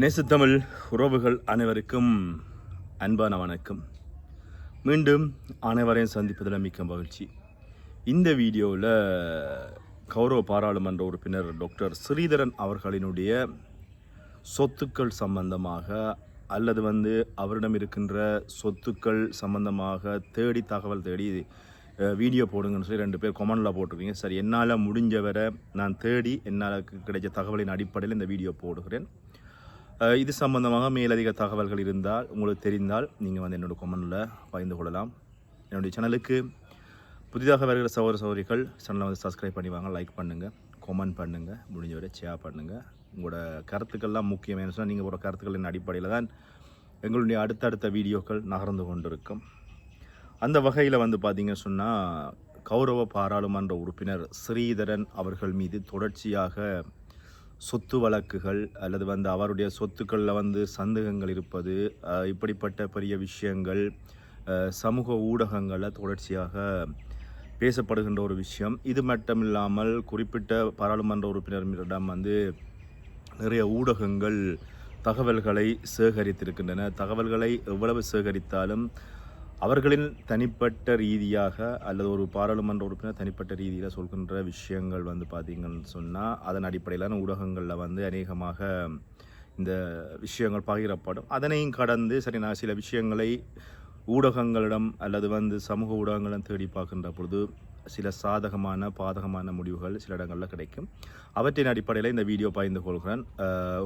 நேசத்தமிழ் உறவுகள் அனைவருக்கும் அன்பான வணக்கம். மீண்டும் அனைவரையும் சந்திப்பதில் மிக்க மகிழ்ச்சி. இந்த வீடியோவில் கௌரவ பாராளுமன்ற உறுப்பினர் டாக்டர் ஸ்ரீதரன் அவர்களினுடைய சொத்துக்கள் சம்பந்தமாக அல்லது வந்து அவரிடம் இருக்கின்ற சொத்துக்கள் சம்பந்தமாக தேடி தகவல் தேடி வீடியோ போடுங்கன்னு சொல்லி ரெண்டு பேர் கொமெண்டில் போட்டிருக்கீங்க. சரி என்னால் முடிஞ்ச வரை நான் தேடி என்னால் கிடைச்ச தகவலின் அடிப்படையில் இந்த வீடியோ போடுகிறேன். இது சம்பந்தமாக மேலதிக தகவல்கள் இருந்தால் உங்களுக்கு தெரிந்தால் நீங்கள் வந்து என்னோட கொமெண்டில் பகிர்ந்து கொள்ளலாம். என்னுடைய சேனலுக்கு புதிதாக வருகிற சகோதர சகோதரிகள் சேனலை வந்து சப்ஸ்கிரைப் பண்ணி வாங்க லைக் பண்ணுங்கள் கொமெண்ட் பண்ணுங்கள் முடிஞ்சவரை ஷேர் பண்ணுங்கள் உங்களோட கருத்துக்கள்லாம் முக்கியம் ஏன்னு சொன்னால் நீங்கள் ஒரு கருத்துக்களின் அடிப்படையில் தான் எங்களுடைய அடுத்தடுத்த வீடியோக்கள் நகர்ந்து கொண்டிருக்கும். அந்த வகையில் வந்து பார்த்தீங்க சொன்னால் கௌரவ பாராளுமன்ற உறுப்பினர் ஸ்ரீதரன் அவர்கள் மீது தொடர்ச்சியாக சொத்து வழக்குகள் அல்லது வந்து அவருடைய சொத்துக்களில் வந்து சந்தேகங்கள் இருப்பது இப்படிப்பட்ட பெரிய விஷயங்கள் சமூக ஊடகங்களில் தொடர்ச்சியாக பேசப்படுகின்ற ஒரு விஷயம். இது மட்டும் இல்லாமல் குறிப்பிட்ட பாராளுமன்ற உறுப்பினரிடம் வந்து நிறைய ஊடகங்கள் தகவல்களை சேகரித்திருக்கின்றன. தகவல்களை எவ்வளவு சேகரித்தாலும் அவர்களின் தனிப்பட்ட ரீதியாக அல்லது ஒரு பாராளுமன்ற உறுப்பினர் தனிப்பட்ட ரீதியில் சொல்கின்ற விஷயங்கள் வந்து பார்த்திங்கன்னு சொன்னால் அதன் அடிப்படையிலான ஊடகங்களில் வந்து அநேகமாக இந்த விஷயங்கள் பகிரப்படும். அதனையும் கடந்து சரி நான் சில விஷயங்களை ஊடகங்களிடம் அல்லது வந்து சமூக ஊடகங்களிடம் தேடி பார்க்கின்ற பொழுது சில சாதகமான பாதகமான முடிவுகள் சில இடங்களில் கிடைக்கும். அவற்றின் அடிப்படையில் இந்த வீடியோ பகிர்ந்து கொள்கிறேன்.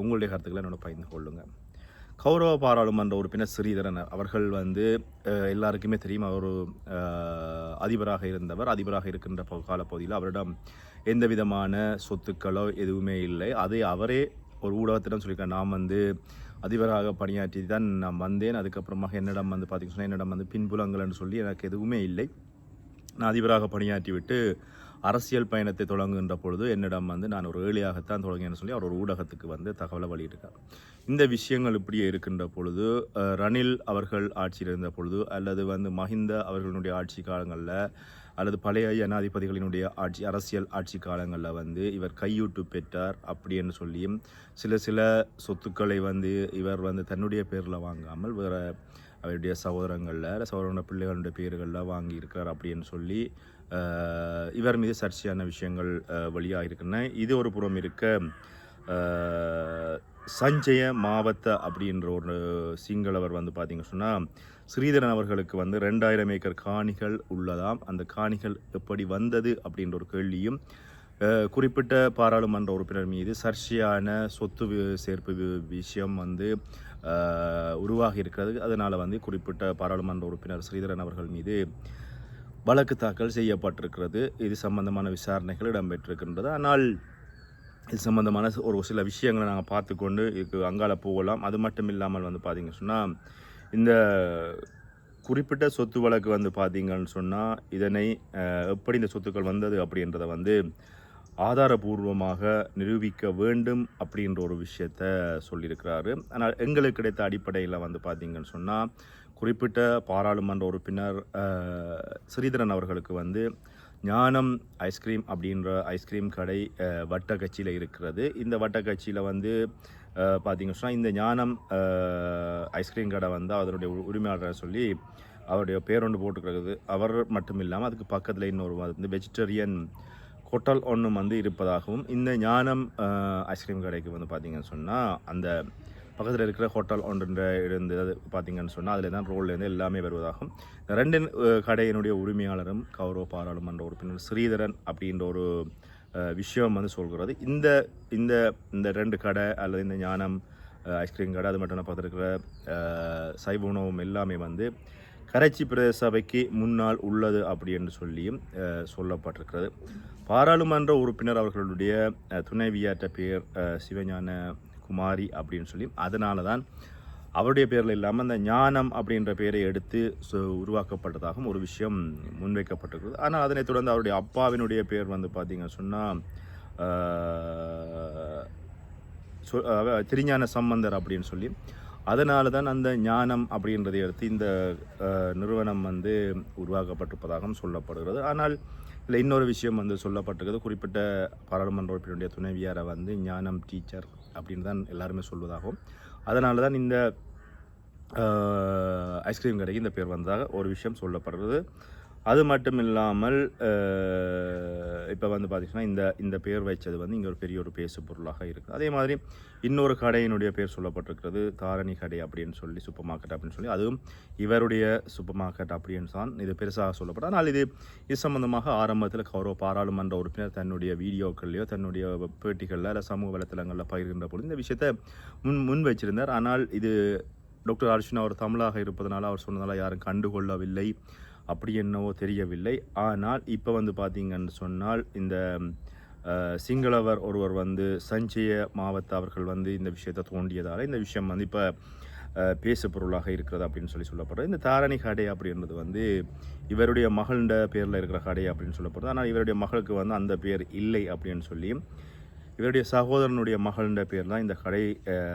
உங்களுடைய கருத்துக்களை என்னோட பகிர்ந்து கொள்ளுங்கள் கௌரவ பாராளுமன்ற உறுப்பினர் ஸ்ரீதரன் அவர்கள் வந்து எல்லாருக்குமே தெரியும் அவர் ஒரு அதிபராக இருந்தவர். அதிபராக இருக்கின்ற காலப்பகுதியில் அவரிடம் எந்த விதமான சொத்துக்களோ எதுவுமே இல்லை. அதை அவரே ஒரு ஊடகத்திடம் சொல்லியிருக்கார். நான் வந்து அதிபராக பணியாற்றி தான் நான் வந்தேன். அதுக்கப்புறமாக என்னிடம் வந்து பார்த்தீங்கன்னா சொன்னால் என்னிடம் வந்து பின்புலங்கள்னு சொல்லி எனக்கு எதுவுமே இல்லை. நான் அதிபராக பணியாற்றி விட்டு அரசியல் பயணத்தை தொடங்குகின்ற பொழுது என்னிடம் வந்து நான் ஒரு ஏழையாகத்தான் தொடங்கினேன்னு சொல்லி அவர் ஒரு ஊடகத்துக்கு வந்து தகவலை வெளியிட்டிருக்கார். இந்த விஷயங்கள் இப்படியே இருக்கின்ற பொழுது ரணில் அவர்கள் ஆட்சியில் இருந்த பொழுது அல்லது வந்து மஹிந்த அவர்களுடைய ஆட்சி காலங்களில் அல்லது பழைய ஜனாதிபதிகளினுடைய ஆட்சி அரசியல் ஆட்சி காலங்களில் வந்து இவர் கையூட்டு பெற்றார் அப்படின்னு சொல்லியும் சில சில சொத்துக்களை வந்து இவர் வந்து தன்னுடைய பேரில் வாங்காமல் வேறு அவருடைய சகோதரங்களில் சகோதரனோட பிள்ளைகளுடைய பேர்களில் வாங்கியிருக்கிறார் அப்படின்னு சொல்லி இவர் மீது சர்ச்சையான விஷயங்கள் வழியாக வெளியாக இருக்கின்றன இது ஒரு புறம் இருக்க சஞ்சய மாவத்த அப்படின்ற ஒரு சிங்களவர் வந்து பார்த்திங்க சொன்னால் ஸ்ரீதரன் அவர்களுக்கு வந்து ரெண்டாயிரம் ஏக்கர் காணிகள் உள்ளதாம். அந்த காணிகள் எப்படி வந்தது அப்படின்ற ஒரு கேள்வியும் குறிப்பிட்ட பாராளுமன்ற உறுப்பினர் மீது சர்ச்சையான சொத்து சேர்ப்பு விஷயம் வந்து உருவாகி இருக்கிறது. அதனால் வந்து குறிப்பிட்ட பாராளுமன்ற உறுப்பினர் ஸ்ரீதரன் அவர்கள் மீது வழக்கு தாக்கல் செய்யப்பட்டிருக்கிறது. இது சம்பந்தமான விசாரணைகள் இடம்பெற்றிருக்கின்றது. ஆனால் இது சம்பந்தமான ஒரு சில விஷயங்களை நாங்கள் பார்த்துக்கொண்டு இதுக்கு அங்கால போகலாம். அது மட்டும் இல்லாமல் வந்து பார்த்திங்க சொன்னால் இந்த குறிப்பிட்ட சொத்து வழக்கு வந்து பார்த்தீங்கன்னு சொன்னால் இதனை எப்படி இந்த சொத்துக்கள் வந்தது அப்படின்றத வந்து ஆதாரபூர்வமாக நிரூபிக்க வேண்டும் அப்படின்ற ஒரு விஷயத்த சொல்லியிருக்கிறாரு. ஆனால் எங்களுக்கு கிடைத்த அடிப்படையில் வந்து பார்த்தீங்கன்னு சொன்னால் குறிப்பிட்ட பாராளுமன்ற உறுப்பினர் ஸ்ரீதரன் அவர்களுக்கு வந்து ஞானம் ஐஸ்கிரீம் அப்படின்ற ஐஸ்கிரீம் கடை வட்டக்கட்சியில் இருக்கிறது. இந்த வட்டக்கட்சியில் வந்து அஹ், பார்த்தீங்கன்னு சொன்னால் இந்த ஞானம் ஐஸ்கிரீம் கடை வந்து அதனுடைய உரிமையாளரை சொல்லி அவருடைய பேர் ஒன்று போட்டுக்கிறது. அவர் மட்டும் இல்லாமல் அதுக்கு பக்கத்தில் இன்னொரு வந்து வெஜிடேரியன் ஹோட்டல் ஒன்று வந்து இருப்பதாகவும் இந்த ஞானம் ஐஸ்கிரீம் கடைக்கு வந்து பார்த்தீங்கன்னு சொன்னால் அந்த பக்கத்தில் இருக்கிற ஹோட்டல் ஒன்றுன்ற இருந்து அது பார்த்தீங்கன்னு சொன்னால் அதில் தான் ரோல்லேருந்து எல்லாமே வருவதாகும் ரெண்டு கடையினுடைய உரிமையாளரும் கௌரவ பாராளுமன்ற உறுப்பினர் ஸ்ரீதரன் அப்படின்ற ஒரு விஷயம் வந்து சொல்கிறது. இந்த இந்த இந்த ரெண்டு கடை அல்லது இந்த ஞானம் ஐஸ்கிரீம் கடை அது மட்டும் இல்லை பக்கத்தில் இருக்கிற சைவ உணவும் எல்லாமே வந்து கரைச்சி பிரதேச சபைக்கு முன்னால் உள்ளது அப்படி என்று சொல்லியும் சொல்லப்பட்டிருக்கிறது. பாராளுமன்ற உறுப்பினர் அவர்களுடைய துணைவியாற்ற பேர் சிவஞான குமாரி அப்படின்னு சொல்லி அதனால தான் அவருடைய பேரில் இல்லாமல் அந்த ஞானம் அப்படின்ற பெயரை எடுத்து உருவாக்கப்பட்டதாகவும் ஒரு விஷயம் முன்வைக்கப்பட்டிருக்கிறது. ஆனால் அதனைத் தொடர்ந்து அவருடைய அப்பாவினுடைய பேர் வந்து பார்த்தீங்க சொன்னால் திருஞான சம்பந்தர் அப்படின்னு சொல்லி அதனால தான் அந்த ஞானம் அப்படின்றதை எடுத்து இந்த நிறுவனம் வந்து உருவாக்கப்பட்டிருப்பதாகவும் சொல்லப்படுகிறது. ஆனால் இதில் இன்னொரு விஷயம் வந்து சொல்லப்பட்டிருக்கிறது. குறிப்பிட்ட பாராளுமன்ற உறுப்பினருடைய துணைவியாரை வந்து ஞானம் டீச்சர் அப்படின்னு தான் எல்லாருமே சொல்வதாகவும் அதனால தான் இந்த ஐஸ்கிரீம் கடைக்கு இந்த பேர் வந்ததாக ஒரு விஷயம் சொல்லப்படுறது அது மட்டும் இல்லாமல் இப்போ வந்து பார்த்திங்கன்னா இந்த இந்த பெயர் வைச்சது வந்து இங்கே ஒரு பெரிய ஒரு பேசு பொருளாக இருக்குது அதே மாதிரி இன்னொரு கடையினுடைய பேர் சொல்லப்பட்டிருக்கிறது தாரணி கடை அப்படின்னு சொல்லி சூப்பர் மார்க்கெட் அப்படின்னு சொல்லி. அதுவும் இவருடைய சூப்பர் மார்க்கெட் அப்படின்னு தான் இது பெருசாக சொல்லப்படும். ஆனால் இது இது சம்மந்தமாக ஆரம்பத்தில் கௌரவ பாராளுமன்ற உறுப்பினர் தன்னுடைய வீடியோக்கள்லையோ தன்னுடைய பேட்டிகளில் இல்லை சமூக வலைத்தளங்களில் பகிர்கின்ற பொழுது இந்த விஷயத்தை முன் முன் வச்சிருந்தார். ஆனால் இது டாக்டர் அர்ஜுன் அவர் தமிழாக இருப்பதனால அவர் சொன்னதால் யாரும் கண்டுகொள்ளவில்லை. அப்படி என்னவோ தெரியவில்லை. ஆனால் இப்போ வந்து பார்த்தீங்கன்னு சொன்னால் இந்த சிங்களவர் ஒருவர் வந்து சஞ்சய மாவத்த அவர்கள் வந்து இந்த விஷயத்தை தோண்டியதால் இந்த விஷயம் வந்து இப்போ பேசு பொருளாக இருக்கிறது அப்படின்னு சொல்லி சொல்லப்படுறது இந்த தாரணி கடை அப்படின்றது வந்து இவருடைய மகள்ட பேரில் இருக்கிற கடை அப்படின்னு சொல்லப்படுறது ஆனால் இவருடைய மகளுக்கு வந்து அந்த பேர் இல்லை அப்படின்னு சொல்லி இவருடைய சகோதரனுடைய மகள்ன்ற பேர் தான் இந்த கடை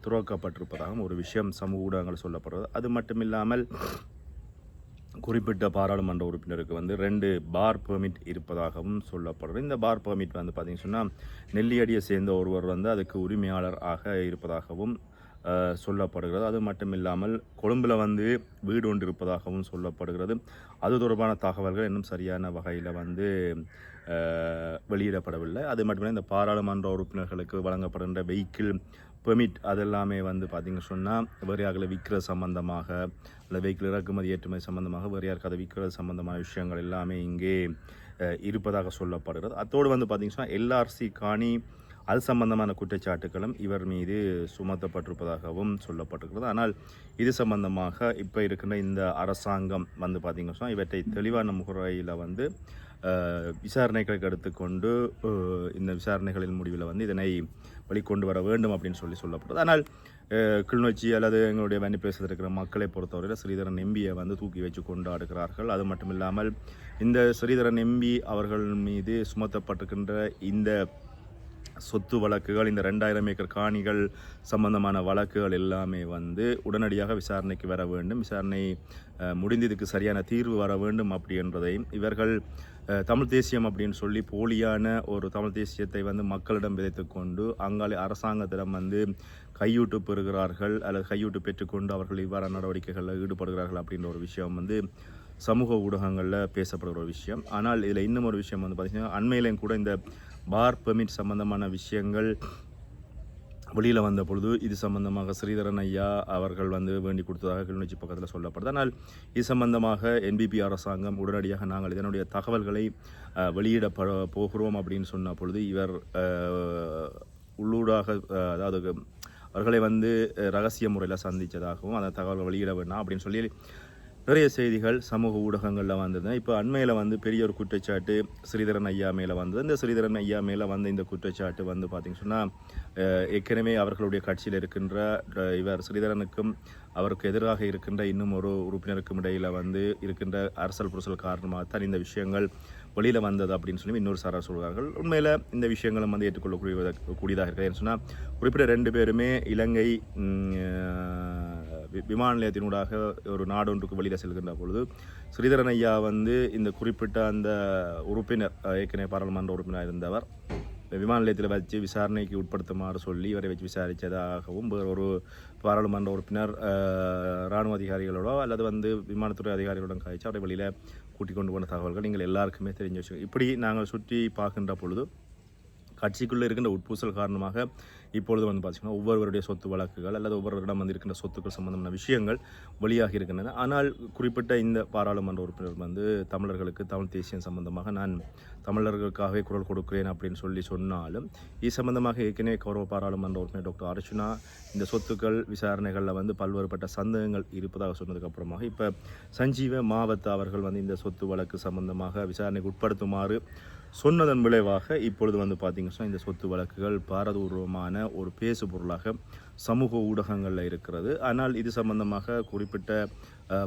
துறக்கப்பட்டிருப்பதாகவும் ஒரு விஷயம் சமூக ஊடகங்கள் சொல்லப்படுறது அது மட்டும் இல்லாமல் குறிப்பிட்ட பாராளுமன்ற உறுப்பினருக்கு வந்து ரெண்டு பார் பெர்மிட் இருப்பதாகவும் சொல்லப்படுறது இந்த பார் பெர்மிட் வந்து பார்த்தீங்கன்னு சொன்னால் நெல்லியடியை சேர்ந்த ஒருவர் வந்து அதுக்கு உரிமையாளர் ஆக இருப்பதாகவும் சொல்லப்படுகிறது. அது மட்டும் இல்லாமல் கொழும்பில் வந்து வீடு ஒன்று இருப்பதாகவும் சொல்லப்படுகிறது. அது தொடர்பான தகவல்கள் இன்னும் சரியான வகையில் வந்து வெளியிடப்படவில்லை. அது மட்டுமில்லை இந்த பாராளுமன்ற உறுப்பினர்களுக்கு வழங்கப்படுகின்ற வெஹிக்கிள் பெர்மிட் அதெல்லாமே வந்து பார்த்திங்க சொன்னால் வேறு யார்களை விற்கிற சம்பந்தமாக இல்லை வெஹிக்கிள் இறக்குமதி ஏற்றுமதி சம்பந்தமாக வேறு யாருக்கு அதை விற்கிறது சம்பந்தமான விஷயங்கள் எல்லாமே இங்கே இருப்பதாக சொல்லப்படுகிறது. அத்தோடு வந்து பார்த்திங்க சொன்னால் எல்ஆர்சி காணி அது சம்பந்தமான குற்றச்சாட்டுகளும் இவர் மீது சுமத்தப்பட்டிருப்பதாகவும் சொல்லப்பட்டிருக்கிறது. ஆனால் இது சம்பந்தமாக இப்போ இருக்கின்ற இந்த அரசாங்கம் வந்து பார்த்திங்க சொன்னால் இவற்றை தெளிவான முறையில் வந்து விசாரணைகளுக்கு எடுத்துக்கொண்டு இந்த விசாரணைகளின் முடிவில் வந்து இதனை வெளிக்கொண்டு வர வேண்டும் அப்படின்னு சொல்லி சொல்லப்படுது. ஆனால் கிளிநொச்சி அல்லது எங்களுடைய வன்னி பேசுகிற இருக்கிற மக்களை பொறுத்தவரையில் ஸ்ரீதரன் எம்பியை வந்து தூக்கி வச்சு கொண்டாடுகிறார்கள். அது மட்டும் இல்லாமல் இந்த ஸ்ரீதரன் எம்பி அவர்கள் மீது சுமத்தப்பட்டிருக்கின்ற இந்த சொத்து வழக்குகள் இந்த ரெண்டாயிரம் ஏக்கர் காணிகள் சம்பந்தமான வழக்குகள் எல்லாமே வந்து உடனடியாக விசாரணைக்கு வர வேண்டும். விசாரணை முடிந்ததுக்கு சரியான தீர்வு வர வேண்டும் அப்படி என்பதையும் இவர்கள் தமிழ் தேசியம் அப்படின்னு சொல்லி போலியான ஒரு தமிழ் தேசியத்தை வந்து மக்களிடம் விதைத்து கொண்டு அங்காலே அரசாங்கத்திடம் வந்து கையூட்டு பெறுகிறார்கள் அல்லது கையூட்டு பெற்றுக்கொண்டு அவர்கள் இவ்வாறான நடவடிக்கைகளில் ஈடுபடுகிறார்கள் அப்படின்ற ஒரு விஷயம் வந்து சமூக ஊடகங்களில் பேசப்படுகிற ஒரு விஷயம். ஆனால் இதில் இன்னும் ஒரு விஷயம் வந்து பார்த்திங்கன்னா அண்மையிலையும் கூட இந்த பார் பெர்மிட் சம்பந்தமான விஷயங்கள் வெளியில் வந்த பொழுது இது சம்பந்தமாக ஸ்ரீதரன் ஐயா அவர்கள் வந்து வேண்டி கொடுத்ததாக கிளிநொச்சி பக்கத்தில் சொல்லப்படுது. ஆனால் இது சம்பந்தமாக என்பிபி அரசாங்கம் உடனடியாக நாங்கள் இதனுடைய தகவல்களை வெளியிட போகிறோம் அப்படின்னு சொன்ன பொழுது இவர் உள்ளூராக உள்ளூடாக அதாவது அவர்களை வந்து ரகசிய முறையில் சந்தித்ததாகவும் அந்த தகவல் வெளியிட வேண்டாம் அப்படின்னு சொல்லி நிறைய செய்திகள் சமூக ஊடகங்களில் வந்தது. இப்போ அண்மையில் வந்து பெரிய ஒரு குற்றச்சாட்டு ஸ்ரீதரன் ஐயா மேலே வந்தது. இந்த ஸ்ரீதரன் ஐயா மேலே வந்த இந்த குற்றச்சாட்டு வந்து பார்த்திங்க சொன்னால் ஏற்கனவே அவர்களுடைய கட்சியில் இருக்கின்ற இவர் ஸ்ரீதரனுக்கும் அவருக்கு எதிராக இருக்கின்ற இன்னும் ஒரு உறுப்பினருக்கும் இடையில் வந்து இருக்கின்ற அரசல் புரசல் காரணமாக தான் இந்த விஷயங்கள் வெளியில் வந்தது அப்படின்னு சொல்லி இன்னொரு சாரார் சொல்கிறார்கள் உண்மையில் இந்த விஷயங்களும் வந்து ஏற்றுக்கொள்ளக்கூடிய கூடியதாக இருக்கிறது சொன்னால் குறிப்பிட்ட ரெண்டு பேருமே இலங்கை விமான நிலையத்தினூடாக ஒரு நாடொன்றுக்கு வெளியில் செல்கின்ற பொழுது ஸ்ரீதரன் ஐயா வந்து இந்த குறிப்பிட்ட அந்த உறுப்பினர் ஏற்கனவே பாராளுமன்ற உறுப்பினர் இருந்தவர் விமான நிலையத்தில் வச்சு விசாரணைக்கு உட்படுத்துமாறு சொல்லி இவரை வச்சு விசாரித்ததாகவும் வேறு ஒரு பாராளுமன்ற உறுப்பினர் இராணுவ அதிகாரிகளோடோ அல்லது வந்து விமானத்துறை அதிகாரிகளுடன் கழிச்சு அவரை வெளியில் கூட்டிக் கொண்டு போன தகவல்கள் நீங்கள் எல்லாருக்குமே தெரிஞ்ச விஷயம். இப்படி நாங்கள் சுற்றி பார்க்கின்ற பொழுது கட்சிக்குள்ளே இருக்கின்ற உட்பூசல் காரணமாக இப்பொழுது வந்து பார்த்திங்கன்னா ஒவ்வொருவருடைய சொத்து வழக்குகள் அல்லது ஒவ்வொருவரிடம் வந்து இருக்கின்ற சொத்துக்கள் சம்பந்தமான விஷயங்கள் வெளியாகி இருக்கின்றன. ஆனால் குறிப்பிட்ட இந்த பாராளுமன்ற உறுப்பினர் வந்து தமிழர்களுக்கு தமிழ் தேசியம் சம்பந்தமாக நான் தமிழர்களுக்காகவே குரல் கொடுக்கிறேன் அப்படின்னு சொல்லி சொன்னாலும் இது சம்பந்தமாக ஏற்கனவே கௌரவ பாராளுமன்ற உறுப்பினர் டாக்டர் அர்ச்சுனா இந்த சொத்துக்கள் விசாரணைகளில் வந்து பல்வேறுபட்ட சந்தேகங்கள் இருப்பதாக சொன்னதுக்கப்புறமாக இப்போ சஞ்சீவ மாவத்த அவர்கள் வந்து இந்த சொத்து வழக்கு சம்பந்தமாக விசாரணைக்கு உட்படுத்துமாறு சொன்னதன் விளைவாக இப்பொழுது வந்து பார்த்தீங்கன்னா இந்த சொத்து வழக்குகள் பாரதூர்வமான ஒரு பேசு பொருளாக சமூக ஊடகங்களில் இருக்கிறது. ஆனால் இது சம்பந்தமாக குறிப்பிட்ட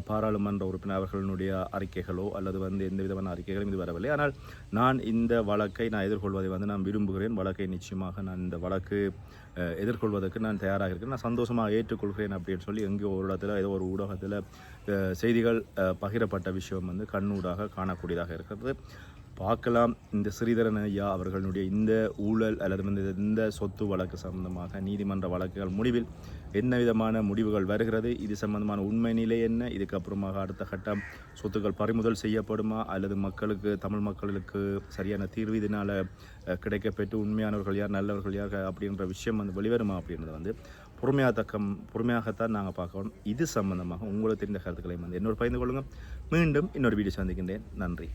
பாராளுமன்ற உறுப்பினர் அவர்களுடைய அறிக்கைகளோ அல்லது வந்து எந்த விதமான அறிக்கைகளும் இது வரவில்லை. ஆனால் நான் இந்த வழக்கை நான் எதிர்கொள்வதை வந்து நான் விரும்புகிறேன். வழக்கை நிச்சயமாக நான் இந்த வழக்கு எதிர்கொள்வதற்கு நான் தயாராக இருக்கிறேன் நான் சந்தோஷமாக ஏற்றுக்கொள்கிறேன் அப்படின்னு சொல்லி எங்கேயோ ஒரு இடத்துல ஏதோ ஒரு ஊடகத்தில் செய்திகள் பகிரப்பட்ட விஷயம் வந்து கண்ணூடாக காணக்கூடியதாக இருக்கிறது. பார்க்கலாம். இந்த ஸ்ரீதரன் ஐயா அவர்களுடைய இந்த ஊழல் அல்லது வந்து இந்த சொத்து வழக்கு சம்பந்தமாக நீதிமன்ற வழக்குகள் முடிவில் என்ன விதமான முடிவுகள் வருகிறது இது சம்பந்தமான உண்மை நிலை என்ன இதுக்கப்புறமாக அடுத்த கட்டம் சொத்துக்கள் பறிமுதல் செய்யப்படுமா அல்லது மக்களுக்கு தமிழ் மக்களுக்கு சரியான தீர்வு இதனால் கிடைக்கப்பெற்று உண்மையானவர்கள் யார் நல்லவர்கள் யார் அப்படின்ற விஷயம் வந்து வெளிவருமா அப்படின்றத வந்து பொறுமையாக தக்கம் பொறுமையாகத்தான் நாங்கள் பார்க்கணும். இது சம்பந்தமாக உங்களுக்கு தெரிந்த கருத்துக்களை வந்து என்னோட பகிர்ந்து கொள்ளுங்கள் மீண்டும் இன்னொரு வீடியோ சந்திக்கின்றேன். நன்றி.